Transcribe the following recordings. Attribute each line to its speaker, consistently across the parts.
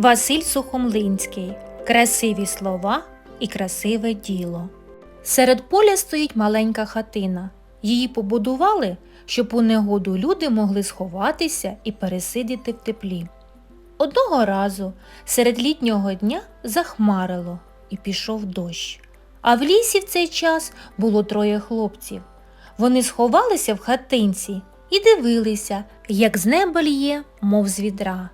Speaker 1: Василь Сухомлинський. Красиві слова і красиве діло. Серед поля стоїть маленька хатина. Її побудували, щоб у негоду люди могли сховатися і пересидіти в теплі. Одного разу серед літнього дня захмарило і пішов дощ. А в лісі в цей час було троє хлопців. Вони сховалися в хатинці і дивилися, як з неба лє, мов з відра.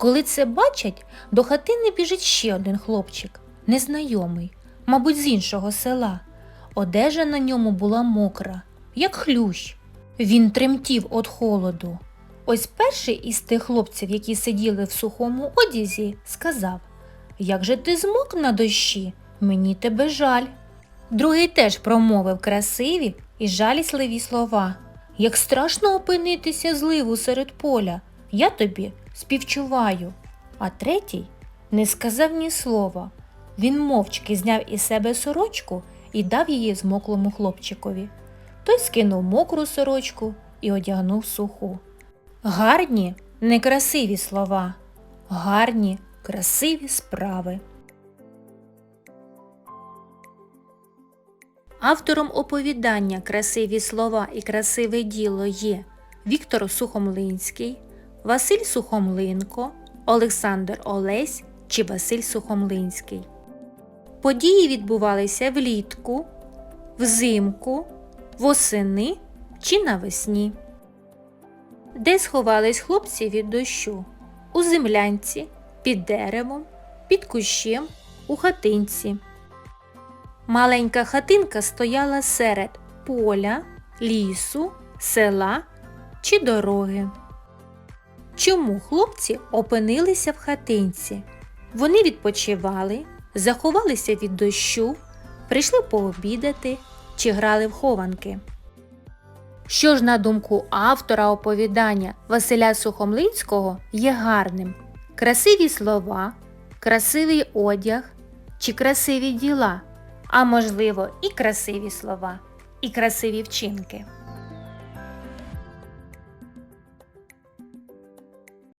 Speaker 1: Коли це бачать, до хатини біжить ще один хлопчик, незнайомий, мабуть, з іншого села. Одежа на ньому була мокра, як хлющ. Він тремтів від холоду. Ось перший із тих хлопців, які сиділи в сухому одязі, сказав Як же ти змок на дощі? Мені тебе жаль. Другий теж промовив красиві і жалісливі слова. Як страшно опинитися зливу серед поля, я тобі співчуваю. А третій не сказав ні слова. Він мовчки зняв із себе сорочку і дав її змоклому хлопчикові. Той скинув мокру сорочку і одягнув суху. Гарні, некрасиві слова, гарні, красиві справи. Автором оповідання Красиві слова і красиве діло є Віктор Сухомлинський, Василь Сухомлинко, Олександр Олесь чи Василь Сухомлинський. Події відбувалися влітку, взимку, восени чи навесні. Де сховались хлопці від дощу? У землянці, під деревом, під кущем, у хатинці. Маленька хатинка стояла серед поля, лісу, села чи дороги. Чому хлопці опинилися в хатинці? Вони відпочивали, заховалися від дощу, прийшли пообідати чи грали в хованки. Що ж, на думку автора оповідання Василя Сухомлинського, є гарним? Красиві слова, красивий одяг чи красиві діла, а можливо, і красиві слова, і красиві вчинки.